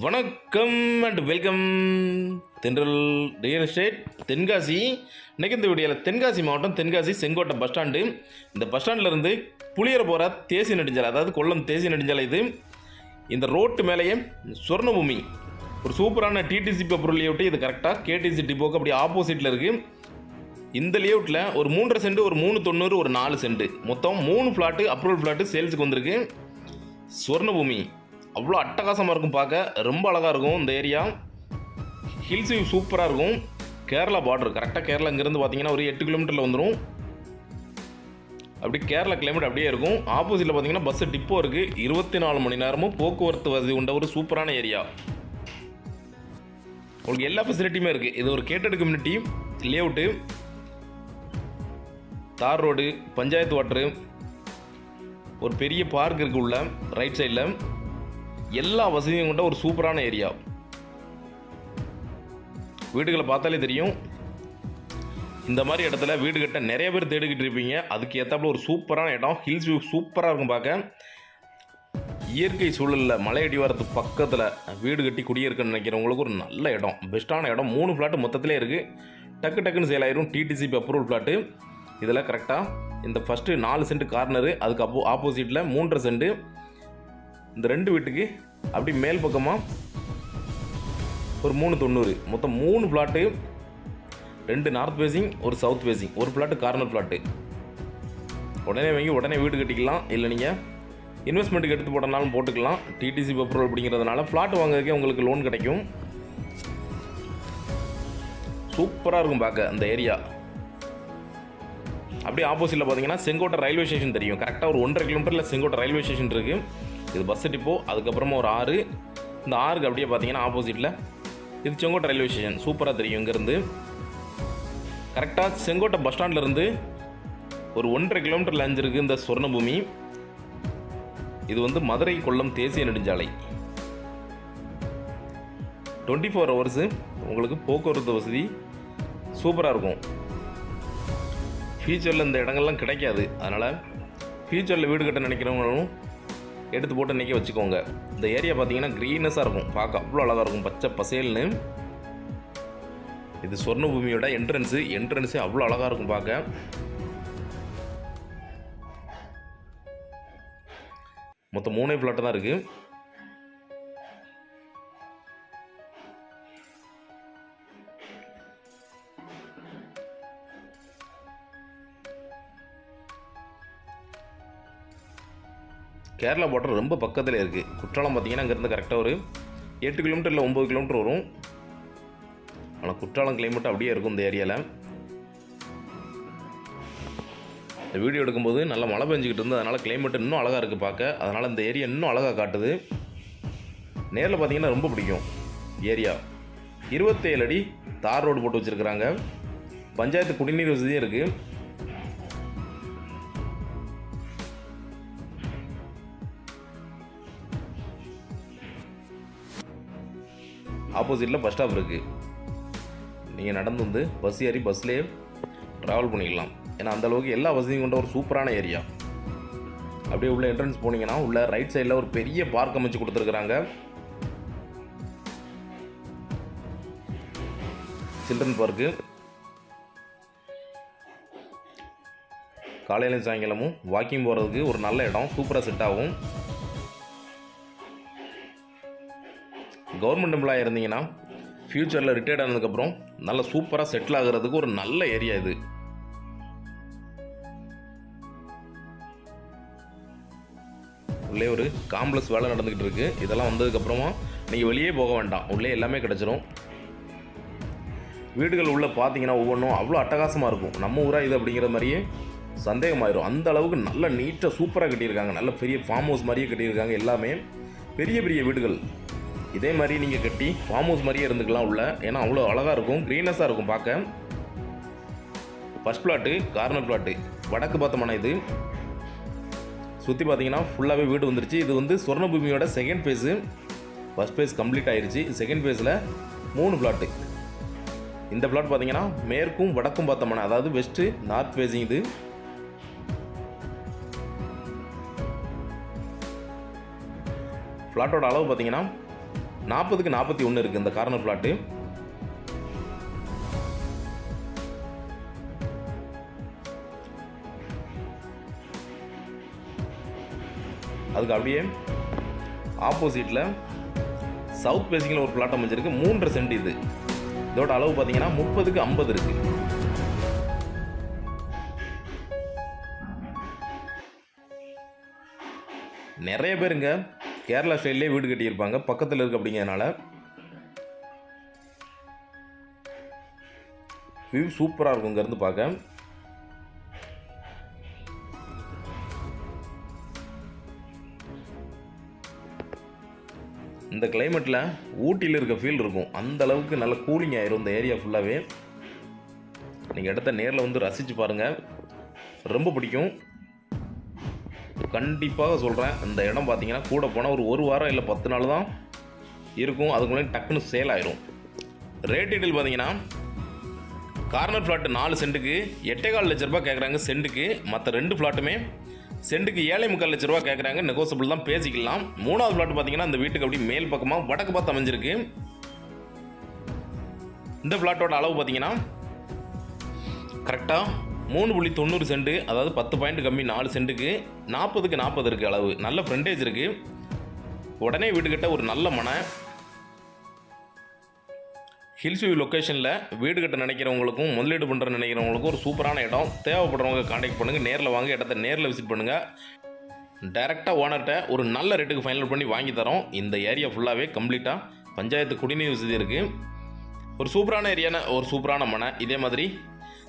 வணக்கம் and welcome Thendral real estate Tenkasi. இன்னைக்கு இந்த வீடியோவில் தென்காசி மாவட்டம் தென்காசி செங்கோட்டை பஸ் ஸ்டாண்டு இந்த பஸ் ஸ்டாண்ட்லேருந்து புளியரை போகிற தேசிய நெடுஞ்சாலை அதாவது கொல்லம் தேசிய நெடுஞ்சாலை இது. இந்த ரோட்டு மேலேயே சொர்ணபூமி. ஒரு சூப்பரான டிடிசி பேப்பர் லேஅவுட்டு இது கரெக்டாக கேடிசி டிப்போக்கு அப்படி ஆப்போசிட்டில் இருக்குது இந்த லேஅவுட்டில் ஒரு மூன்றரை சென்ட் ஒரு மூணு தொண்ணூறு ஒரு நாலு சென்ட் மொத்தம் மூணு ஃப்ளாட்டு அப்ரூவல் ஃப்ளாட்டு சேல்ஸுக்கு வந்திருக்கு. சுவர்ணபூமி அவ்வளோ அட்டகாசமாக இருக்கும் பார்க்க. ரொம்ப அழகாக இருக்கும் இந்த ஏரியா. ஹில்ஸ் வியூ சூப்பராக இருக்கும். கேரளா பார்டர் கரெக்டாக கேரளா இங்கேருந்து பார்த்தீங்கன்னா ஒரு எட்டு கிலோமீட்டரில் வந்துடும் அப்படி கேரளா கிளைமேட் அப்படியே இருக்கும். ஆப்போசிட்டில் பார்த்தீங்கன்னா பஸ்ஸு டிப்போ இருக்குது இருபத்தி நாலு மணி நேரமும் போக்குவரத்து வசதி உண்ட ஒரு சூப்பரான ஏரியா. உங்களுக்கு எல்லா ஃபெசிலிட்டியுமே இருக்குது இது ஒரு கேட்டட் கம்யூனிட்டி லேஅவுட்டு தார் ரோடு பஞ்சாயத்து வாட்டரு ஒரு பெரிய பார்க் இருக்குது உள்ள ரைட் சைடில் எல்லா வசதியும் கொண்ட ஒரு சூப்பரான ஏரியா. வீடுகளை பார்த்தாலே தெரியும். இந்த மாதிரி இடத்துல வீடு கட்ட நிறைய பேர் தேடிக்கிட்டு இருப்பீங்க. அதுக்கு ஏற்றாப்புல ஒரு சூப்பரான இடம். ஹில்ஸ் வியூ சூப்பராக இருக்கும் பார்க்க. இயற்கை சூழலில் மலை அடிவாரத்து பக்கத்தில் வீடு கட்டி குடியிருக்குன்னு நினைக்கிறவங்களுக்கு ஒரு நல்ல இடம். பெஸ்ட்டான இடம். மூணு ஃப்ளாட்டு மொத்தத்திலே இருக்குது டக்கு டக்குன்னு சேல் ஆயிரும். டிடிசிபி அப்ரூவல் ஃப்ளாட்டு இதில் கரெக்டாக இந்த ஃபஸ்ட்டு நாலு சென்ட் கார்னரு அதுக்கு அப்போ ஆப்போசிட்டில் மூன்றரை சென்ட்டு இந்த ரெண்டு வீட்டுக்கு அப்படி மேல் பக்கமாக ஒரு மூணு தொண்ணூறு. மொத்தம் மூணு ப்ளாட்டு ரெண்டு நார்த் ஃபேஸிங் ஒரு சவுத் ஃபேஸிங் ஒரு ஃப்ளாட்டு கார்னர் ஃப்ளாட்டு உடனே வாங்கி உடனே வீடு கட்டிக்கலாம். இல்லை நீங்கள் இன்வெஸ்ட்மெண்ட்டுக்கு எடுத்து போட்டனாலும் போட்டுக்கலாம். டிடிசி அப்ரூவல் அப்படிங்கிறதுனால ஃப்ளாட் வாங்குறதுக்கே உங்களுக்கு லோன் கிடைக்கும். சூப்பராக இருக்கும் பார்க்க அந்த ஏரியா அப்படியே ஆப்போசிட்டில் பார்த்தீங்கன்னா செங்கோட்டை ரயில்வே ஸ்டேஷன் தெரியும். கரெக்டாக ஒரு ஒன்றரை கிலோமீட்டரில் செங்கோட்டை ரயில்வே ஸ்டேஷன் இருக்குது இது பஸ் டிப்போ அதுக்கப்புறமா ஒரு ஆறு. இந்த ஆறுக்கு அப்படியே பார்த்தீங்கன்னா ஆப்போசிட்டில் இது செங்கோட்டை ரயில்வே ஸ்டேஷன் சூப்பராக தெரியும் இங்கேருந்து. கரெக்டாக செங்கோட்டை பஸ் ஸ்டாண்ட்லேருந்து ஒரு ஒன்றரை கிலோமீட்டர் லஞ்சு இருக்குது இந்த சொர்ணபூமி. இது வந்து மதுரை கொல்லம் தேசிய நெடுஞ்சாலை. டுவெண்ட்டி ஃபோர் ஹவர்ஸு உங்களுக்கு போக்குவரத்து வசதி சூப்பராக இருக்கும். ஃபியூச்சரில் இந்த இடங்கள்லாம் கிடைக்காது. அதனால் ஃபியூச்சரில் வீடு கட்ட நினைக்கிறவங்களும் எடுத்து போட்டு நிற்க வச்சுக்கோங்க. இந்த ஏரியா பார்த்தீங்கன்னா க்ரீனஸாக இருக்கும். பார்க்க அவ்வளோ அழகாக இருக்கும். பச்சை பசேல்னு. இது சொர்ணபூமியோட என்ட்ரன்ஸு என்ட்ரன்ஸே அவ்வளோ அழகாக இருக்கும் பார்க்க. மொத்தம் மூணே ஃப்ளாட்டு தான் இருக்குது கேரளா பார்டர் ரொம்ப பக்கத்தில் இருக்குது குற்றாலம் பார்த்தீங்கன்னா அங்கேருந்து கரெக்டாக ஒரு எட்டு கிலோமீட்டர் இல்லை ஒம்பது கிலோமீட்டர் வரும். ஆனால் குற்றாலம் கிளைமேட் அப்படியே இருக்கும் இந்த ஏரியாவில் இந்த வீடியோ எடுக்கும்போது நல்லா மழை பெஞ்சிக்கிட்டு இருந்து அதனால் கிளைமேட் இன்னும் அழகாக இருக்குது பார்க்க. அதனால் இந்த ஏரியா இன்னும் அழகாக காட்டுது. நேரில் பார்த்தீங்கன்னா ரொம்ப பிடிக்கும் ஏரியா இருபத்தேழு அடி தார் ரோடு போட்டு வச்சுருக்குறாங்க. பஞ்சாயத்து குடிநீர் வசதியும் இருக்குது ஆப்போசிட்டில் பஸ் ஸ்டாப் இருக்குது நீங்கள் நடந்து வந்து பஸ் ஏறி பஸ்லேயே ட்ராவல் பண்ணிக்கலாம் ஏன்னா அந்த அளவுக்கு எல்லா வசதியும் கொண்ட ஒரு சூப்பரான ஏரியா அப்படியே உள்ள என்ட்ரன்ஸ் போனீங்கன்னா உள்ள ரைட் சைடில் ஒரு பெரிய பார்க் அமைச்சு கொடுத்துருக்குறாங்க. சில்ட்ரன் பார்க்கு காலையில சாயங்காலமும் வாக்கிங் போகிறதுக்கு ஒரு நல்ல இடம். சூப்பராக செட் ஆகும். கவர்மெண்ட் எம்ப்ளாயாக இருந்தீங்கன்னா ஃப்யூச்சரில் ரிட்டையர்ட் ஆனதுக்கப்புறம் நல்ல சூப்பராக செட்டில் ஆகிறதுக்கு ஒரு நல்ல ஏரியா இது. உள்ளே ஒரு காம்ப்ளெக்ஸ் வேலை நடந்துக்கிட்டு இருக்கு. இதெல்லாம் வந்ததுக்கப்புறமா நீங்கள் வெளியே போக வேண்டாம். உள்ளே எல்லாமே கிடச்சிரும். வீடுகள் உள்ளே பார்த்தீங்கன்னா ஒவ்வொன்றும் அவ்வளோ அட்டகாசமாக இருக்கும். நம்ம ஊராக இது அப்படிங்கிற மாதிரியே சந்தேகமாயிரும். அந்த அளவுக்கு நல்ல நீட்டாக சூப்பராக கட்டியிருக்காங்க. நல்ல பெரிய ஃபார்ம் ஹவுஸ் மாதிரியே கட்டியிருக்காங்க எல்லாமே. பெரிய பெரிய வீடுகள். இதே மாதிரி நீங்கள் கட்டி ஃபார்ம் ஹவுஸ் மாதிரியே இருந்துக்கலாம் உள்ள. ஏன்னா அவ்வளோ அழகாக இருக்கும். க்ரீனஸாக இருக்கும் பார்க்க. ஃபஸ்ட் பிளாட்டு கார்னர் பிளாட்டு வடக்கு பார்த்தோம்னா இது. சுற்றி பார்த்தீங்கன்னா ஃபுல்லாகவே வீடு வந்துருச்சு. இது வந்து சொர்ணபூமியோட second phase first phase complete ஆயிருச்சு. செகண்ட் ஃபேஸில் மூணு பிளாட்டு இந்த பிளாட் பார்த்தீங்கன்னா மேற்கும் வடக்கும் பார்த்தோம்னா அதாவது வெஸ்ட்டு நார்த் ஃபேஸிங் இது. ஃப்ளாட்டோட அளவு பார்த்தீங்கன்னா நாற்பதுக்கு நாற்பத்தி ஒன்று இருக்குது இந்த கார்னர் பிளாட்டு அதுக்கு அப்படியே ஆப்போசிட்டில் சவுத் பேசிங்கில் ஒரு பிளாட் அமைஞ்சிருக்கு. மூன்றரை சென்ட் இது. இதோட அளவு பார்த்தீங்கன்னா முப்பதுக்கு ஐம்பது இருக்குது நிறைய பேருங்க கேரளா ஸ்டைல்லே வீடு கட்டியிருப்பாங்க. பக்கத்தில் இருக்கு அப்படிங்கிறனால வியூ சூப்பராக இருக்கும் இங்கேருந்து பார்க்க. இந்த கிளைமேட்டில் ஊட்டியில் இருக்க ஃபீல் இருக்கும். அந்த அளவுக்கு நல்ல கூலிங் ஆயிரும் இந்த ஏரியா ஃபுல்லாகவே நீங்கள் இடத்த நேரில் வந்து ரசித்து பாருங்கள் ரொம்ப பிடிக்கும். கண்டிப்பாக சொல்கிறேன் அந்த இடம் பார்த்தீங்கன்னா கூட போனால் ஒரு ஒரு வாரம் இல்லை பத்து நாள் தான் இருக்கும். அதுக்குள்ளே டக்குன்னு சேல் ஆயிரும். ரேட் டீட்டெயில் பார்த்தீங்கன்னா கார்னர் ஃப்ளாட்டு நாலு சென்ட்டுக்கு எட்டேகால் லட்ச ரூபா கேட்குறாங்க சென்ட்டுக்கு. மற்ற ரெண்டு ஃப்ளாட்டுமே சென்ட்டுக்கு ஏழை முக்கால் லட்ச ரூபா கேட்குறாங்க நெகோசபிள் தான் பேசிக்கலாம். மூணாவது ஃப்ளாட் பார்த்தீங்கன்னா அந்த வீட்டுக்கு அப்படி மேல் பக்கமாக வடக்கு பார்த்து அமைஞ்சிருக்கு. இந்த ஃப்ளாட்டோட அளவு பார்த்தீங்கன்னா கரெக்டாக மூணு புள்ளி தொண்ணூறு சென்ட் அதாவது பத்து பாயிண்ட் கம்மி நாலு சென்ட்டுக்கு நாற்பதுக்கு நாற்பது இருக்குது அளவு. நல்ல ஃப்ரண்டேஜ் இருக்குது உடனே வீட்டுக்கிட்ட ஒரு நல்ல மனை. ஹில்ஸ் வியூ லொக்கேஷனில் வீடு கட்ட நினைக்கிறவங்களுக்கும் முதலீடு பண்ணுற நினைக்கிறவங்களுக்கும் ஒரு சூப்பரான இடம். தேவைப்படுறவங்க காண்டாக்ட் பண்ணுங்கள் நேரில் வாங்க இடத்த நேரில் விசிட் பண்ணுங்கள் டைரெக்டாக ஓனர்கிட்ட ஒரு நல்ல ரேட்டுக்கு ஃபைனல் பண்ணி வாங்கி தரோம். இந்த ஏரியா ஃபுல்லாகவே கம்ப்ளீட்டாக பஞ்சாயத்து குடிநீர் வசதி இருக்குது ஒரு சூப்பரான ஏரியான ஒரு சூப்பரான மனை. இதே மாதிரி